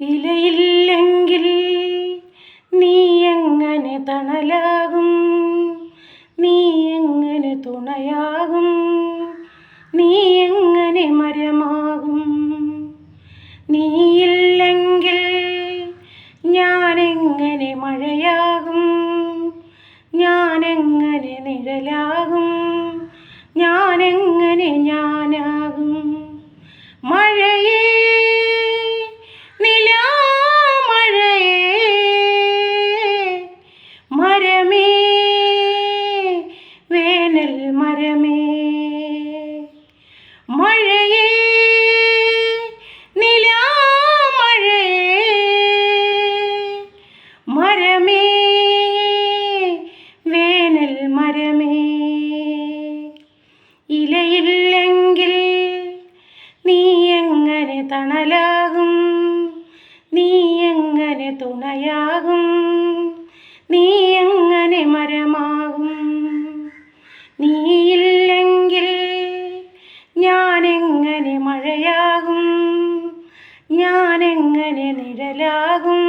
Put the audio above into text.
ഇലയില്ലെങ്കിൽ നീ എങ്ങനെ തണലാകും? നീ എങ്ങനെ തുണയാകും? നീ എങ്ങനെ മരമാകും? നീ ഇല്ലെങ്കിൽ ഞാൻ എങ്ങനെ മഴയാകും? ഞാൻ എങ്ങനെ നിഴലാകും? ഞാൻ എങ്ങനെ ഞാനാകും? വേനൽ മരമേ. മഴയേ ഇലയില്ലെങ്കിൽ നീ എങ്ങനെ തണലാകും? നീ എങ്ങനെ തുണയാകും? ഞാനെങ്ങനെ നിഴലാകും?